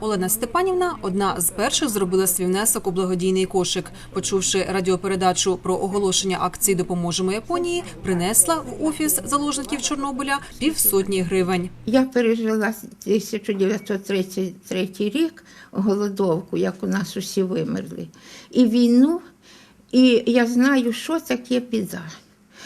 Олена Степанівна одна з перших зробила свій внесок у благодійний кошик. Почувши радіопередачу про оголошення акції Допоможемо Японії, принесла в офіс заложників Чорнобиля півсотні гривень. Я пережила 1933 рік голодовку, як у нас усі вимерли, і війну, і я знаю, що таке біда.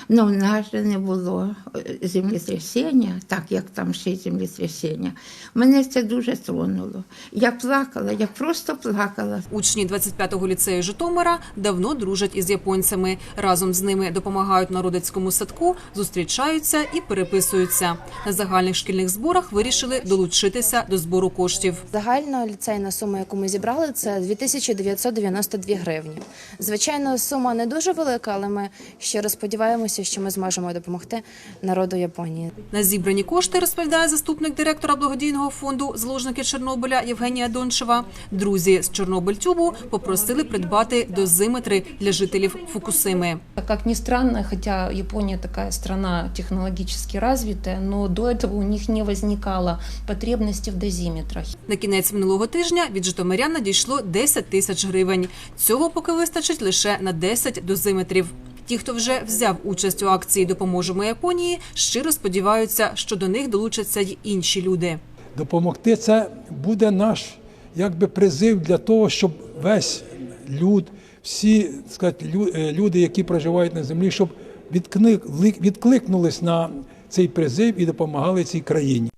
Ну, в нас же не було е, землетрясіння, так як там ще й землетрясіння. Мене це дуже тронуло. Я плакала, я просто плакала. Учні 25-го ліцею Житомира давно дружать із японцями. Разом з ними допомагають народицькому садку, зустрічаються і переписуються. На загальних шкільних зборах вирішили долучитися до збору коштів. Загальна ліцейна сума, яку ми зібрали, це 2992 гривні. Звичайно, сума не дуже велика, але ми щиро сподіваємося, що ми зможемо допомогти народу Японії. На зібрані кошти розповідає заступник директора благодійного фонду Зложники Чорнобиля Євгенія Дончева. Друзі з Чорнобильтюбу попросили придбати дозиметри для жителів Фукусими. Как ни странно, хотя Япония такая страна технологически развитая, но до этого у них не возникало потребности в дозиметрах. На кінець минулого тижня від житомирян надійшло 10 тисяч гривень. Цього поки вистачить лише на 10 дозиметрів. Ті, хто вже взяв участь у акції Допоможемо Японії, щиро сподіваються, що до них долучаться й інші люди. допомогти це буде наш якби призив для того, щоб весь люд, всі сказати, е, люди, які проживають на землі, щоб відкликнулись на цей призив і допомагали цій країні.